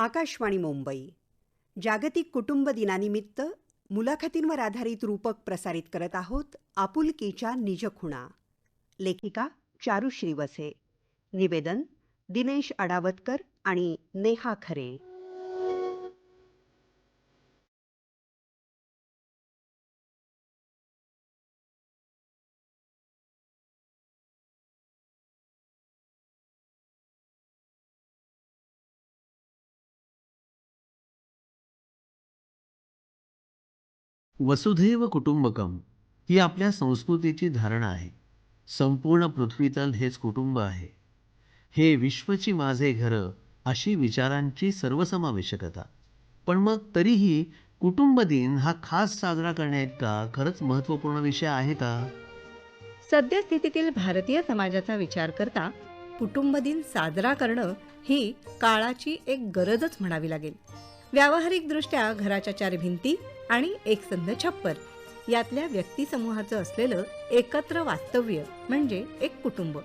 आकाशवाणी मुंबई. जागतिक कुटुंब दिनानिमित्त मुलाखतींवर आधारित रूपक प्रसारित करत आहोत आपुलकीच्या निजखुणा लेखिका चारुश्री वसे निवेदन दिनेश अडावतकर आणि नेहा खरे. वसुधैव कुटुंबकम ही आपल्या संस्कृतीची धारणा आहे. संपूर्ण पृथ्वीतल हेच कुटुंब आहे. हे विश्वची माझे घर अशी विचारांची सर्वसमावेशकता. पण मग तरीही कुटुंब दिन हा खास साजरा करण्याइतका खरंच महत्त्वपूर्ण विषय आहे का? सद्यस्थितीतील भारतीय समाजाचा विचार करता कुटुंब दिन साजरा करणं ही काळाची एक गरजच म्हणावी लागेल. व्यावहारिकदृष्ट्या घराच्या चार भिंती आणि एक संध छप्पर. यातल्या व्यक्तिसमूहाचं असलेलं एकत्र वास्तव्य म्हणजे एक कुटुंब.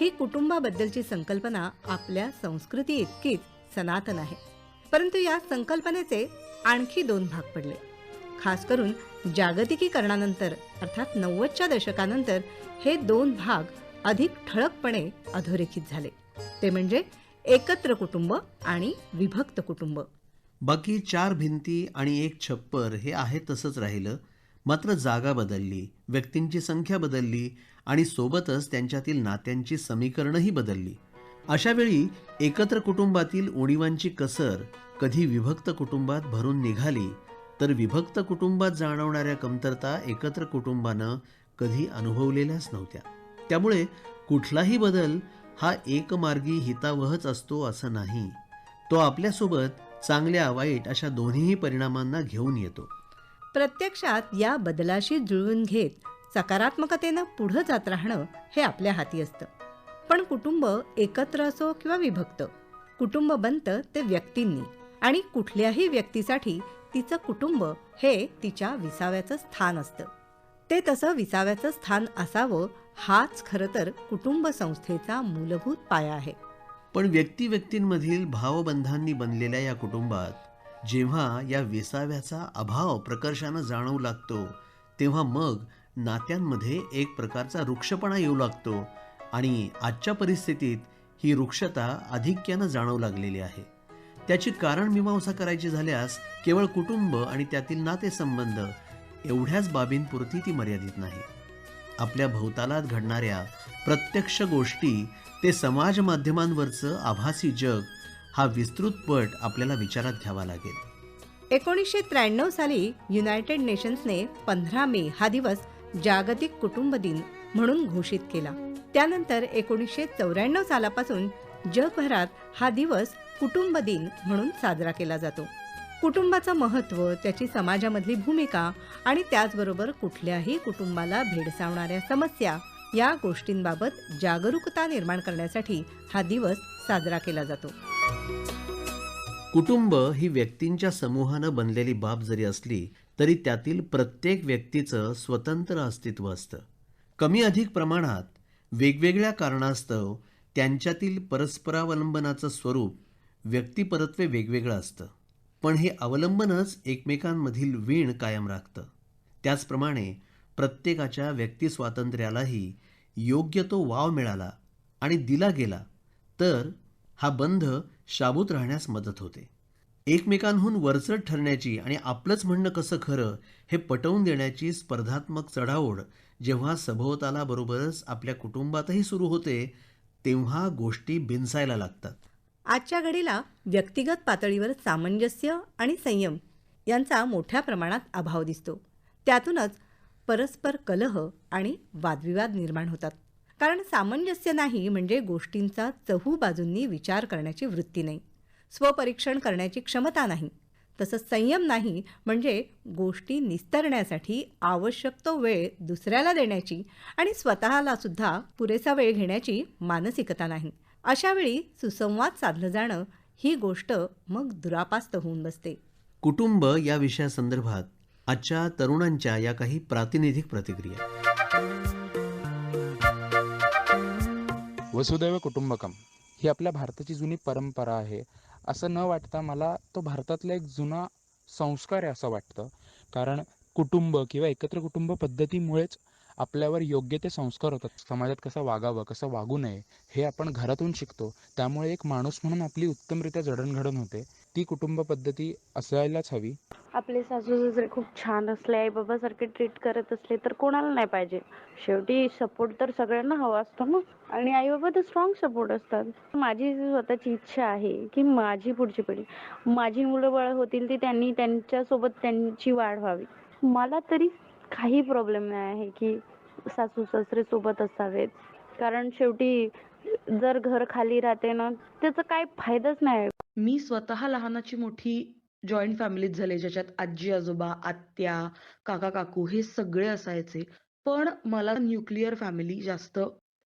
ही कुटुंबाबद्दलची संकल्पना आपल्या संस्कृती इतकीच सनातन आहे. परंतु या संकल्पनेचे आणखी दोन भाग पडले. खास करून जागतिकीकरणानंतर अर्थात नव्वदच्या दशकानंतर हे दोन भाग अधिक ठळकपणे अधोरेखित झाले. ते म्हणजे एकत्र कुटुंब आणि विभक्त कुटुंब. बाकी चार भिंती आणि एक छप्पर हे आहे तसंच राहिलं. मात्र जागा बदलली व्यक्तींची संख्या बदलली आणि सोबतच त्यांच्यातील नात्यांची समीकरणंही बदलली. अशा वेळी एकत्र कुटुंबातील उणीवांची कसर कधी विभक्त कुटुंबात भरून निघाली तर विभक्त कुटुंबात जाणवणाऱ्या कमतरता एकत्र कुटुंबानं कधी अनुभवलेल्याच नव्हत्या. त्यामुळे कुठलाही बदल हा एकमार्गी हितावहच असतो असं नाही. तो आपल्यासोबत चांगल्या वाईट अशा दोन्हीही परिणामांना घेऊन येतो. प्रत्यक्षात या बदलाशी जुळवून घेत सकारात्मकतेनं पुढं जात राहणं हे आपल्या हाती असतं. पण कुटुंब एकत्र असो किंवा विभक्त कुटुंब बनतं ते व्यक्तींनी आणि कुठल्याही व्यक्तीसाठी तिचं कुटुंब हे तिच्या विसाव्याचं स्थान असतं. ते तसं विसाव्याचं स्थान असावं हाच खरं तर कुटुंब संस्थेचा मूलभूत पाया आहे. पण व्यक्ती व्यक्तींमधील भावबंधांनी बनलेल्या या कुटुंबात जेव्हा या विसाव्याचा अभाव प्रकर्षानं जाणवू लागतो तेव्हा मग नात्यांमध्ये एक प्रकारचा वृक्षपणा येऊ लागतो आणि आजच्या परिस्थितीत ही वृक्षता अधिक्यानं जाणवू लागलेली आहे. त्याची कारण मीमांसा करायची झाल्यास केवळ कुटुंब आणि त्यातील नातेसंबंध एवढ्याच बाबींपुरती ती मर्यादित नाही. आपल्या भोवतालात घडणाऱ्या प्रत्यक्ष गोष्टी ते समाज माध्यमांवरचं आभासी जग हा विस्तृत पट आपल्याला विचारात घ्यावा लागेल. एकोणीसशे त्र्याण्णव साली युनायटेड नेशन्सने पंधरा मे हा दिवस जागतिक कुटुंब दिन म्हणून घोषित केला. त्यानंतर एकोणीसशे चौऱ्याण्णव सालापासून जगभरात हा दिवस कुटुंब दिन म्हणून साजरा केला जातो. कुटुंबाचं महत्त्व त्याची समाजामधली भूमिका आणि त्याचबरोबर कुठल्याही कुटुंबाला भेडसावणाऱ्या समस्या या गोष्टींबाबत जागरूकता निर्माण करण्यासाठी हा दिवस साजरा केला जातो. कुटुंब ही व्यक्तींच्या समूहानं बनलेली बाब जरी असली तरी त्यातील प्रत्येक व्यक्तीचं स्वतंत्र अस्तित्व असतं. कमी अधिक प्रमाणात वेगवेगळ्या कारणास्तव त्यांच्यातील परस्परावलंबनाचं स्वरूप व्यक्तिपरत्वे वेगवेगळं असतं. पण हे अवलंबनच एकमेकांमधील वीण कायम राखतं. त्याचप्रमाणे प्रत्येकाच्या व्यक्तिस्वातंत्र्यालाही योग्य तो वाव मिळाला आणि दिला गेला तर हा बंध शाबूत राहण्यास मदत होते. एकमेकांहून वरचढ ठरण्याची आणि आपलंच म्हणणं कसं खरं हे पटवून देण्याची स्पर्धात्मक चढाओढ जेव्हा सभोवताला बरोबरच आपल्या कुटुंबातही सुरू होते तेव्हा गोष्टी बिनसायला लागतात. आजच्या घडीला व्यक्तिगत पातळीवर सामंजस्य आणि संयम यांचा मोठ्या प्रमाणात अभाव दिसतो. त्यातूनच परस्पर कलह आणि वादविवाद निर्माण होतात. कारण सामंजस्य नाही म्हणजे गोष्टींचा चहू बाजूंनी विचार करण्याची वृत्ती नाही. स्वपरीक्षण करण्याची क्षमता नाही. तसंच संयम नाही म्हणजे गोष्टी निस्तरण्यासाठी आवश्यक तो वेळ दुसऱ्याला देण्याची आणि स्वतःला सुद्धा पुरेसा वेळ घेण्याची मानसिकता नाही. अशावेळी सुसंवाद साधलं जाणं ही गोष्ट मग दुरापास्त होऊन बसते. कुटुंब या विषयासंदर्भात आजच्या तरुणांच्या या काही प्रातिनिधिक प्रतिक्रिया. वसुदैव कुटुंबकम ही आपल्या भारताची जुनी परंपरा आहे. असं न वाटता मला तो भारतातला एक जुना संस्कार आहे असं वाटतं. कारण कुटुंब किंवा एकत्र कुटुंब पद्धतीमुळेच आपल्यावर योग्य ते संस्कार होतात. समाजात कसं वागावं कसं वागू नये हे आपण घरातून शिकतो. त्यामुळे एक माणूस म्हणून आपली उत्तमरित्या जडणघडण होते. ती कुटुंब पद्धती असायलाच हवी. आपले सासू सासरे खूप छान असले आई बाबा सारखे ट्रीट करत असले तर कोणाला नाही पाहिजे. शेवटी सपोर्ट तर सगळ्यांना हवा असतो ना. आणि आई बाबा तर स्ट्रॉंग सपोर्ट असतात. माझी स्वतःची इच्छा आहे की माझी पुढची पिढी माझी मुलं बाळ होतील ती त्यांनी त्यांच्यासोबत त्यांची वाढ व्हावी. मला तरी काही प्रॉब्लेम नाही आहे की सासू सासरे सोबत असावेत. कारण शेवटी जर घर खाली राहते ना त्याचा काय फायदाच नाही. मी स्वतः लहानाची मोठी जॉईंट फॅमिलीत झाले ज्याच्यात आजी आजोबा आत्या काका काकू हे सगळे असायचे. पण मला न्यूक्लिअर फॅमिली जास्त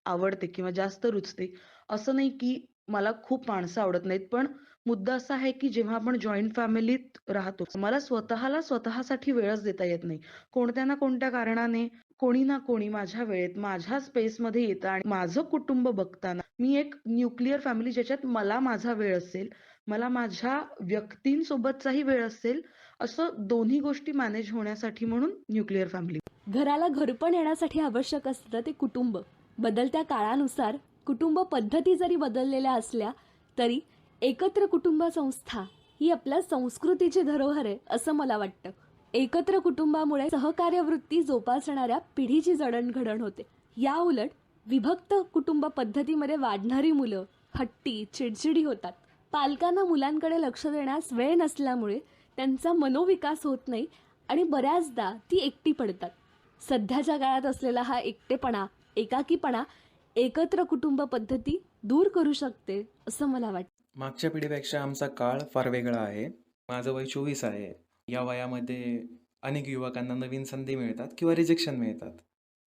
आवडते किंवा जास्त रुचते. असं नाही की मला खूप माणसं आवडत नाहीत पण मुद्दा असा आहे की जेव्हा आपण जॉईंट फॅमिलीत राहतो मला स्वतःला स्वतःसाठी वेळच देता येत नाही. कोणत्या ना कोणत्या कारणाने कोणी ना कोणी माझ्या वेळेत माझ्या स्पेसमध्ये येतं आणि माझं कुटुंब बघताना मी एक न्यूक्लिअर फॅमिली ज्याच्यात मला माझा वेळ असेल मला माझ्या व्यक्तींसोबतचाही वेळ असेल असं दोन्ही गोष्टी मॅनेज होण्यासाठी म्हणून न्यूक्लिअर फॅमिली घराला घरपण येण्यासाठी आवश्यक असतं ते कुटुंब. बदलत्या काळानुसार कुटुंब पद्धती जरी बदललेल्या असल्या तरी एकत्र कुटुंब संस्था ही आपल्या संस्कृतीची धरोहर आहे असं मला वाटतं. एकत्र कुटुंबामुळे सहकार्यवृत्ती जोपासणाऱ्या पिढीची जडणघडण होते. या उलट विभक्त कुटुंब पद्धतीमध्ये वाढणारी मुलं हट्टी चिडचिडी होतात. पालकांना मुलांकडे लक्ष देण्यास वेळ नसल्यामुळे त्यांचा मनोविकास होत नाही आणि बऱ्याचदा ती एकटी पडतात. सध्याच्या काळात असलेला हा एकटेपणा एकाकीपणा एकत्र कुटुंब पद्धती दूर करू शकते असं मला वाटतं. मागच्या पिढीपेक्षा आमचा काळ फार वेगळा आहे. माझं वय चोवीस आहे. या वयामध्ये अनेक युवकांना नवीन संधी मिळतात किंवा रिजेक्शन मिळतात.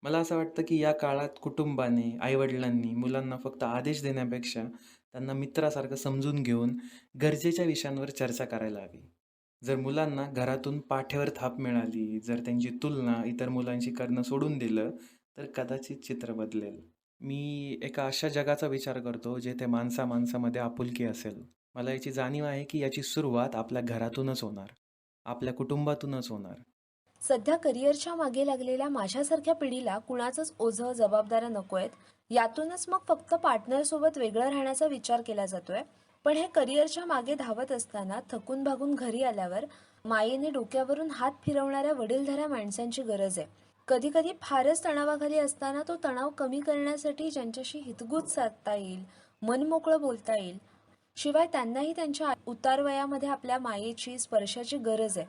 मला असं वाटतं की या काळात कुटुंबाने आईवडिलांनी मुलांना फक्त आदेश देण्यापेक्षा त्यांना मित्रासारखं समजून घेऊन गरजेच्या विषयांवर चर्चा करायला हवी. जर मुलांना घरातून पाठीवर थाप मिळाली जर त्यांची तुलना इतर मुलांशी करणं सोडून दिलं तर कदाचित चित्र बदलेल. मी एका अशा जगाचा विचार करतो जेथे माणसा माणसामध्ये आपुलकी असेल. मला याची जाणीव आहे की याची सुरुवात आपल्या घरातूनच होणार. आपल्या कुटुंबातूनच होणार. सध्या करिअरच्या मागे लागलेल्या माझ्यासारख्या पिढीला कुणाचंच ओझं जबाबदाऱ्या नकोयत. यातूनच मग फक्त पार्टनर सोबत वेगळं राहण्याचा विचार केला जातोय. पण हे करिअरच्या मागे धावत असताना थकून भागून घरी आल्यावर मायेने डोक्यावरून हात फिरवणाऱ्या वडीलधाऱ्या माणसांची गरज आहे. कधी कधी फारच तणावाखाली असताना तो तणाव कमी करण्यासाठी ज्यांच्याशी हितगुज साधता येईल मन मोकळं बोलता येईल शिवाय त्यांनाही त्यांच्या उतारवयामध्ये आपल्या मायेची स्पर्शाची गरज आहे.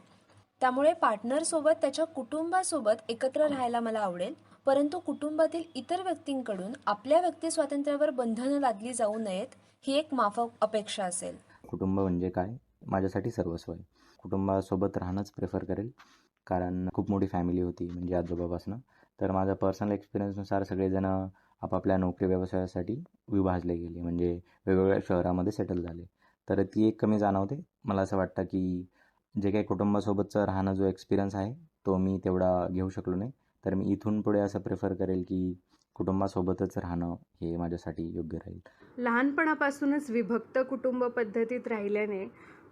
त्यामुळे पार्टनरसोबत त्याच्या कुटुंबासोबत एकत्र राहायला मला आवडेल. परंतु कुटुंबातील इतर व्यक्तींकडून आपल्या व्यक्ती स्वातंत्र्यावर बंधनं लादली जाऊ नयेत ही एक माफक अपेक्षा असेल. कुटुंब म्हणजे काय? माझ्यासाठी सर्वस्व आहे कुटुंबासोबत राहणंच प्रेफर करेल. कारण खूप मोठी फॅमिली होती म्हणजे आजोबापासनं. तर माझा पर्सनल एक्सपिरियन्सनुसार सगळेजण आपापल्या नोकरी व्यवसायासाठी विभाजले गेले. म्हणजे वेगवेगळ्या शहरामध्ये सेटल झाले. तर ती एक कमी जाणवते. मला असं वाटतं की जे काही कुटुंबासोबतचं राहणं जो एक्सपिरियन्स आहे तो मी तेवढा घेऊ शकलो नाही. तर मी इथून पुढे असं प्रेफर करेल की कुटुंबासोबतच राहणं हे माझ्यासाठी योग्य राहील. लहानपणापासूनच विभक्त कुटुंब पद्धतीत राहिल्याने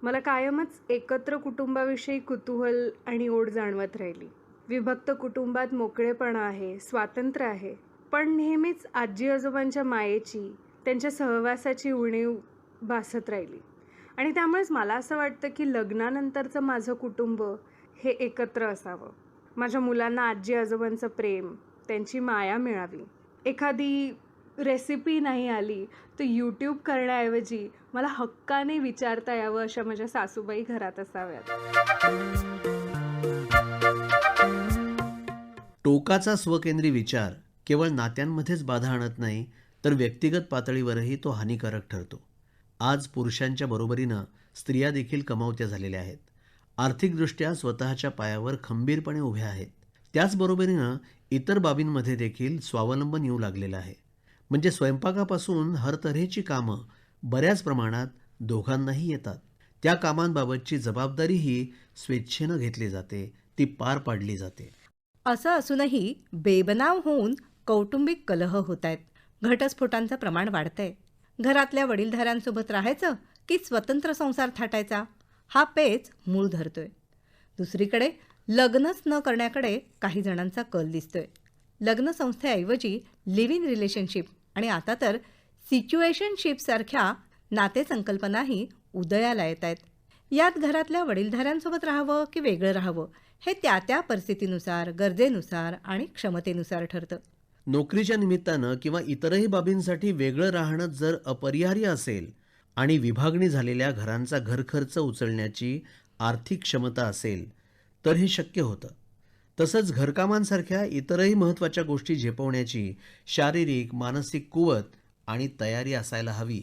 मला कायमच एकत्र कुटुंबाविषयी कुतूहल आणि ओढ जाणवत राहिली. विभक्त कुटुंबात मोकळेपणा आहे स्वातंत्र्य आहे पण नेहमीच आजी आजोबांच्या मायेची त्यांच्या सहवासाची उणीव भासत राहिली. आणि त्यामुळेच मला असं वाटतं की लग्नानंतरचं माझं कुटुंब हे एकत्र असावं. माझ्या मुलांना आजी आजोबांचं प्रेम त्यांची माया मिळावी. एखादी रेसिपी नाही आली तर यूट्यूब करण्याऐवजी मला हक्काने विचारता यावं अशा माझ्या सासूबाई घरात असाव्यात. टोकाचा स्वकेंद्री विचार केवळ नात्यांमध्येच बाधा आणत नाही तर व्यक्तिगत पातळीवरही तो हानिकारक ठरतो. आज पुरुषांच्या बरोबरीनं स्त्रिया देखील कमावत्या झालेल्या आहेत. आर्थिकदृष्ट्या स्वतःच्या पायावर खंबीरपणे उभ्या आहेत. त्याचबरोबरीनं इतर बाबींमध्ये देखील स्वावलंबन येऊ लागलेलं आहे. म्हणजे स्वयंपाकापासून हर तऱ्हेची कामं बऱ्याच प्रमाणात दोघांनाही येतात. त्या कामांबाबतची जबाबदारीही स्वेच्छेनं घेतली जाते ती पार पाडली जाते. असं असूनही बेबनाव होऊन कौटुंबिक कलह होत आहेत. घटस्फोटांचं प्रमाण वाढतंय. घरातल्या वडीलधाऱ्यांसोबत राहायचं की स्वतंत्र संसार थाटायचा? हा पेच मूळ धरतोय. दुसरीकडे लग्नच न करण्याकडे काही जणांचा कल दिसतोय. लग्न संस्थेऐवजी लिव्ह इन रिलेशनशिप आणि आता तर सिच्युएशनशिपसारख्या नातेसंकल्पनाही उदयाला येत आहेत. यात घरातल्या वडीलधाऱ्यांसोबत राहावं की वेगळं राहावं हे त्या त्या परिस्थितीनुसार गरजेनुसार आणि क्षमतेनुसार ठरतं. नोकरीच्या निमित्तानं किंवा इतरही बाबींसाठी वेगळं राहणं जर अपरिहार्य असेल आणि विभागणी झालेल्या घरांचा घरखर्च उचलण्याची आर्थिक क्षमता असेल तर हे शक्य होतं. तसंच घरकामांसारख्या इतरही महत्त्वाच्या गोष्टी झेपवण्याची शारीरिक मानसिक कुवत आणि तयारी असायला हवी.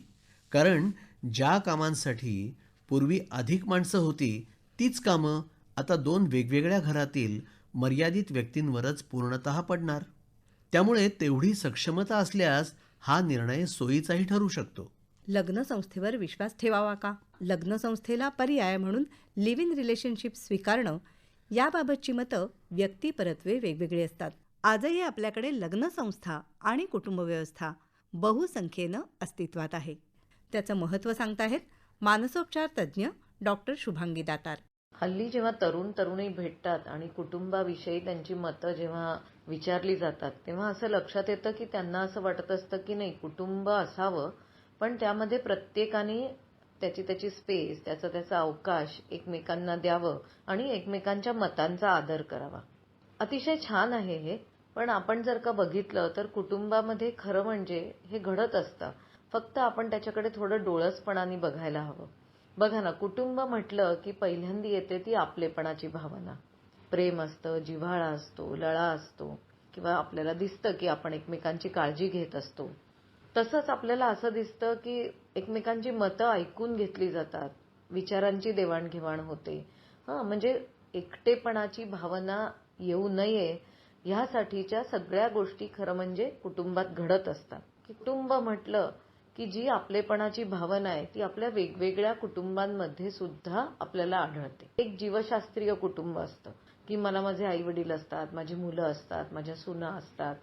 कारण ज्या कामांसाठी पूर्वी अधिक माणसं होती तीच कामं आता दोन वेगवेगळ्या घरातील मर्यादित व्यक्तींवरच पूर्णतः पडणार. त्यामुळे तेवढी सक्षमता असल्यास हा निर्णय सोयीचाही ठरू शकतो. लग्न संस्थेवर विश्वास ठेवावा का? लग्न संस्थेला पर्याय म्हणून लिव्ह इन रिलेशनशिप स्वीकारणं याबाबतची मतं व्यक्तिपरत्वे वेगवेगळी असतात. आजही आपल्याकडे लग्न संस्था आणि कुटुंबव्यवस्था बहुसंख्येनं अस्तित्वात आहे. त्याचं महत्त्व सांगताहेत मानसोपचार तज्ज्ञ डॉक्टर शुभांगी दातार. हल्ली जेव्हा तरुण तरुणी भेटतात आणि कुटुंबाविषयी त्यांची मतं जेव्हा विचारली जातात तेव्हा असं लक्षात येतं की त्यांना असं वाटत असतं की नाही कुटुंब असावं पण त्यामध्ये प्रत्येकाने त्याची त्याची स्पेस त्याचा त्याचा अवकाश एकमेकांना द्यावं आणि एकमेकांच्या मतांचा आदर करावा. अतिशय छान आहे हे पण आपण जर का बघितलं तर कुटुंबामध्ये खरं म्हणजे हे घडत असतं. फक्त आपण त्याच्याकडे थोडं डोळसपणाने बघायला हवं. बघा ना कुटुंब म्हटलं की पहिल्यांदी येते ती आपलेपणाची भावना. प्रेम असतं जिव्हाळा असतो लळा असतो किंवा आपल्याला दिसतं की आपण एकमेकांची काळजी घेत असतो. तसंच आपल्याला असं दिसतं की एकमेकांची मतं ऐकून घेतली जातात विचारांची देवाणघेवाण होते. हां म्हणजे एकटेपणाची भावना येऊ नये ह्यासाठीच्या सगळ्या गोष्टी खरं म्हणजे कुटुंबात घडत असतात. कुटुंब म्हटलं की जी आपलेपणाची भावना आहे ती आपल्या वेगवेगळ्या कुटुंबांमध्ये सुद्धा आपल्याला आढळते. एक जीवशास्त्रीय कुटुंब असतं की मला माझे आई वडील असतात माझी मुलं असतात माझ्या सुना असतात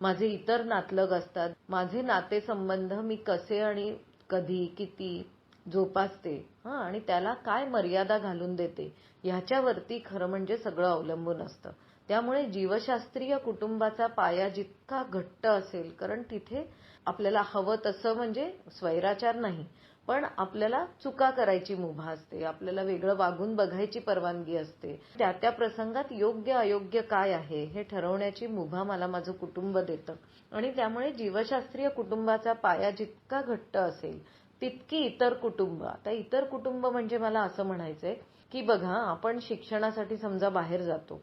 माझे इतर नातलग असतात. माझे नातेसंबंध मी कसे आणि कधी किती जोपासते हां आणि त्याला काय मर्यादा घालून देते ह्याच्यावरती खरं म्हणजे सगळं अवलंबून असतं. त्यामुळे जीवशास्त्रीय कुटुंबाचा पाया जितका घट्ट असेल कारण तिथे आपल्याला हवं तसं म्हणजे स्वैराचार नाही पण आपल्याला चुका करायची मुभा असते आपल्याला वेगळं वागून बघायची परवानगी असते. त्या त्या प्रसंगात योग्य अयोग्य काय आहे हे ठरवण्याची मुभा मला माझं कुटुंब देतं. आणि त्यामुळे जीवशास्त्रीय कुटुंबाचा पाया जितका घट्ट असेल तितकी इतर कुटुंब आता इतर कुटुंब म्हणजे मला असं म्हणायचंय की बघा आपण शिक्षणासाठी समजा बाहेर जातो.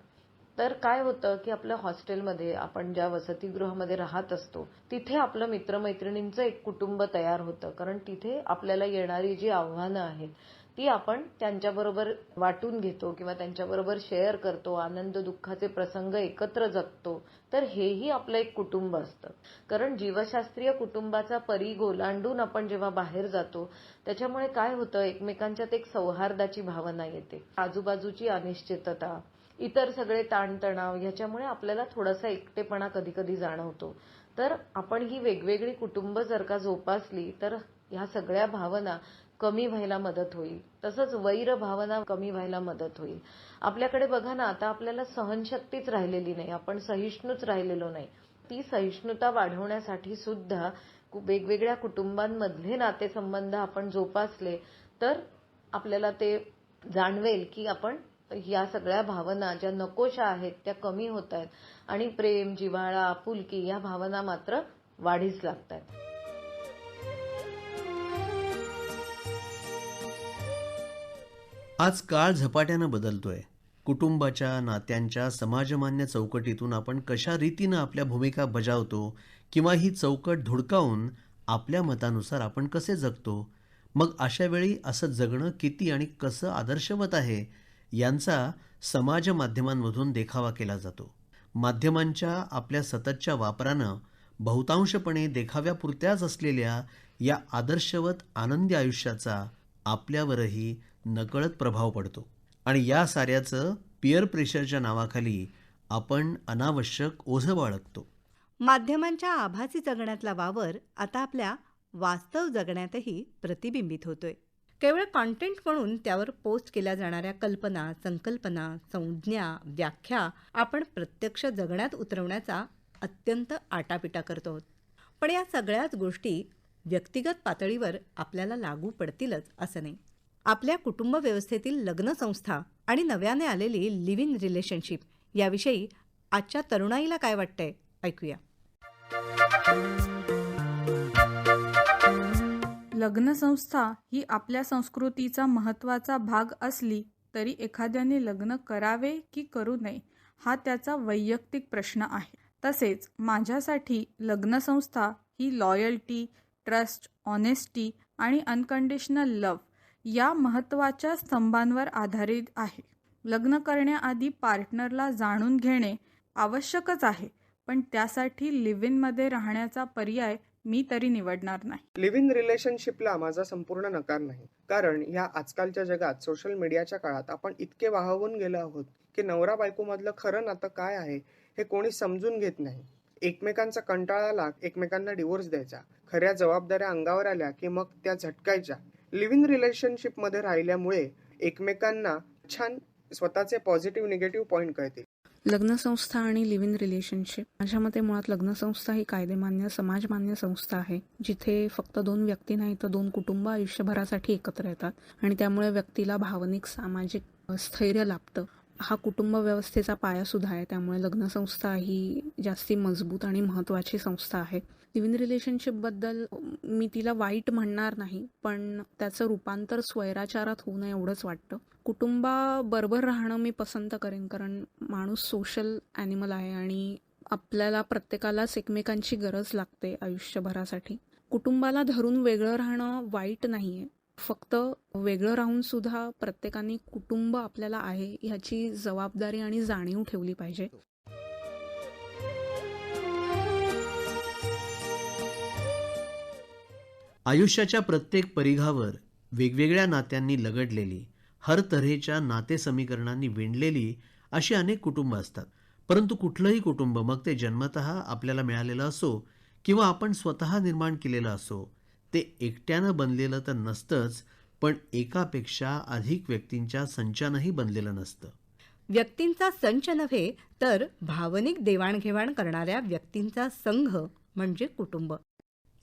तर काय होतं की आपल्या हॉस्टेलमध्ये आपण ज्या वसतिगृहामध्ये राहत असतो तिथे आपलं मित्रमैत्रिणींचं एक कुटुंब तयार होतं. कारण तिथे आपल्याला येणारी जी आव्हानं आहेत ती आपण त्यांच्याबरोबर वाटून घेतो किंवा त्यांच्याबरोबर शेअर करतो आनंद दुःखाचे प्रसंग एकत्र जगतो. तर हेही आपलं एक कुटुंब असतं. कारण जीवशास्त्रीय कुटुंबाचा परी गोलांडून आपण जेव्हा बाहेर जातो त्याच्यामुळे काय होतं एकमेकांच्यात एक सौहार्दाची भावना येते. आजूबाजूची अनिश्चितता इतर सगळे ताणतणाव ह्याच्यामुळे आपल्याला थोडासा एकटेपणा कधी कधी जाणवतो. तर आपण ही वेगवेगळी कुटुंब जर का जोपासली तर ह्या सगळ्या भावना कमी व्हायला मदत होईल. तसंच वैर भावना कमी व्हायला मदत होईल. आपल्याकडे बघा ना आता आपल्याला सहनशक्तीच राहिलेली नाही आपण सहिष्णूच राहिलेलो नाही. ती सहिष्णुता वाढवण्यासाठी सुद्धा वेगवेगळ्या कुटुंबांमधले नातेसंबंध आपण जोपासले तर आपल्याला ते जाणवेल की आपण या सगळ्या भावना ज्या नकोशा आहेत त्या कमी होत आहेत. आणि प्रेम जिव्हाळा आपुलकी या भावना मात्र वाढीस लागतात आज काळ झपाट्यानं बदलतोय. कुटुंबाच्या नात्यांच्या समाजमान्य चौकटीतून आपण कशा रीतीनं आपल्या भूमिका बजावतो किंवा ही चौकट धुडकावून आपल्या मतानुसार आपण कसे जगतो? मग अशा वेळी असं जगणं किती आणि कसं आदर्शवत आहे? यांचा समाज माध्यमांमधून देखावा केला जातो. माध्यमांच्या आपल्या सततच्या वापरानं बहुतांशपणे देखाव्यापुरत्याच असलेल्या या आदर्शवत आनंदी आयुष्याचा आपल्यावरही नकळत प्रभाव पडतो. आणि या साऱ्याचं पिअर प्रेशरच्या नावाखाली आपण अनावश्यक ओझं बाळगतो. माध्यमांच्या आभासी जगण्यातला वावर आता आपल्या वास्तव जगण्यातही प्रतिबिंबित होतोय. केवळ कॉन्टेंट म्हणून त्यावर पोस्ट केल्या जाणाऱ्या कल्पना संकल्पना संज्ञा व्याख्या आपण प्रत्यक्ष जगण्यात उतरवण्याचा अत्यंत आटापिटा करतो. आहोत पण या सगळ्याच गोष्टी व्यक्तिगत पातळीवर आपल्याला लागू पडतीलच असं नाही. आपल्या कुटुंब व्यवस्थेतील लग्नसंस्था आणि नव्याने आलेली लिव्ह इन रिलेशनशिप याविषयी आजच्या तरुणाईला काय वाटतंय? ऐकूया. लग्नसंस्था ही आपल्या संस्कृतीचा महत्त्वाचा भाग असली तरी एखाद्याने लग्न करावे की करू नये हा त्याचा वैयक्तिक प्रश्न आहे. तसेच माझ्यासाठी लग्नसंस्था ही लॉयल्टी ट्रस्ट ऑनेस्टी आणि अनकंडिशनल लव्ह या महत्त्वाच्या स्तंभांवर आधारित आहे. लग्न करण्याआधी पार्टनरला जाणून घेणे आवश्यकच आहे पण त्यासाठी लिव्ह इनमध्ये राहण्याचा पर्याय मी तरी निवडणार नाही. लिव्ह इन रिलेशनशिपला माझा संपूर्ण नकार नाही. कारण ह्या आजकालच्या जगात सोशल मीडियाच्या काळात आपण इतके वाहवून गेलो आहोत की नवरा बायकोमधलं खरं नातं काय आहे हे कोणी समजून घेत नाही. एकमेकांचा कंटाळा आला एकमेकांना डिवोर्स द्यायचा खऱ्या जबाबदाऱ्या अंगावर आल्या की मग त्या झटकायच्या. लिव्ह इन रिलेशनशिपमध्ये राहिल्यामुळे एकमेकांना छान स्वतःचे पॉझिटिव्ह निगेटिव्ह पॉईंट कळतील. लग्नसंस्था आणि लिव्ह इन रिलेशनशिप. माझ्या मते मुळात लग्नसंस्था ही कायदेमान्य समाजमान्य संस्था आहे जिथे फक्त दोन व्यक्ती नाही तर दोन कुटुंब आयुष्यभरासाठी एकत्र येतात आणि त्यामुळे व्यक्तीला भावनिक सामाजिक स्थैर्य लाभतं. हा कुटुंब व्यवस्थेचा पायासुद्धा आहे त्यामुळे लग्नसंस्था ही जास्ती मजबूत आणि महत्त्वाची संस्था आहे. लिव्ह इन रिलेशनशिपबद्दल मी तिला वाईट म्हणणार नाही पण त्याचं रूपांतर स्वैराचारात होऊ नये एवढंच वाटतं. कुटुंबाबरोबर राहणं मी पसंत करेन कारण माणूस सोशल ॲनिमल आहे आणि आपल्याला प्रत्येकालाच एकमेकांची गरज लागते आयुष्यभरासाठी. कुटुंबाला धरून वेगळं राहणं वाईट नाही आहे फक्त वेगळं राहून सुद्धा प्रत्येकाने कुटुंब आपल्याला आहे ह्याची जबाबदारी आणि जाणीव ठेवली पाहिजे. आयुष्याच्या प्रत्येक परिघावर वेगवेगळ्या नात्यांनी लगडलेली हर तऱ्हेच्या नातेसमीकरणांनी विणलेली अशी अनेक कुटुंब असतात. परंतु कुठलंही कुटुंब मग ते जन्मत आपल्याला मिळालेलं असो किंवा आपण स्वतः निर्माण केलेलं असो ते एकट्यानं बनलेलं तर नसतंच पण एकापेक्षा अधिक व्यक्तींच्या संचानंही बनलेलं नसतं. व्यक्तींचा संच नव्हे तर भावनिक देवाणघेवाण करणाऱ्या व्यक्तींचा संघ म्हणजे कुटुंब.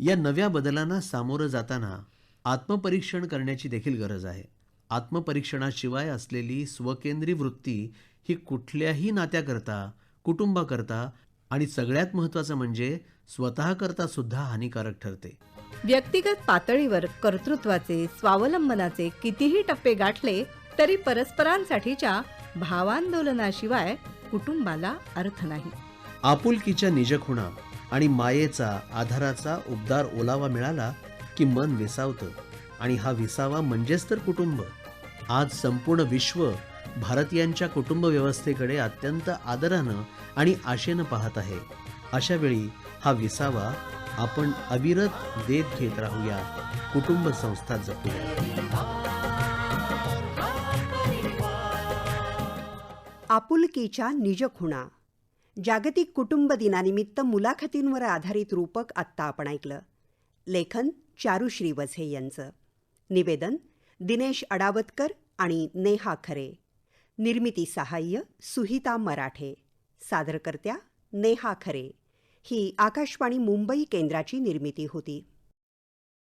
या नव्या बदलांना सामोरं जाताना आत्मपरीक्षण करण्याची देखील गरज आहे. आत्मपरीक्षणाशिवाय असलेली स्वकेंद्री वृत्ती ही कुठल्याही नात्याकरता कुटुंबाकरता आणि सगळ्यात महत्त्वाचं म्हणजे स्वतःकरता सुद्धा हानिकारक ठरते. व्यक्तिगत पातळीवर कर्तृत्वाचे स्वावलंबनाचे कितीही टप्पे गाठले तरी परस्परांसाठीच्या भावांदोलनाशिवाय कुटुंबाला अर्थ नाही. आपुलकीच्या निजखुणा आणि मायेचा आधाराचा उबदार ओलावा मिळाला की मन विसावतं. आणि हा विसावा म्हणजेच तर कुटुंब. आज संपूर्ण विश्व भारतीयांच्या कुटुंब व्यवस्थेकडे अत्यंत आदरानं आणि आशेनं पाहत आहे. अशा वेळी हा विसावा आपण अविरत देत घेत राहूया. कुटुंब संस्था जपूया. आपुलकीच्या निजखुणा. जागतिक कुटुंब दिनानिमित्त मुलाखतींवर आधारित रूपक आत्ता आपण ऐकलं. लेखन चारुश्री वझे यांचं. निवेदन दिनेश अडावतकर आणि नेहा खरे. निर्मिती सहाय्य सुहिता मराठे. सादरकर्त्या नेहा खरे. ही आकाशवाणी मुंबई केंद्राची निर्मिती होती.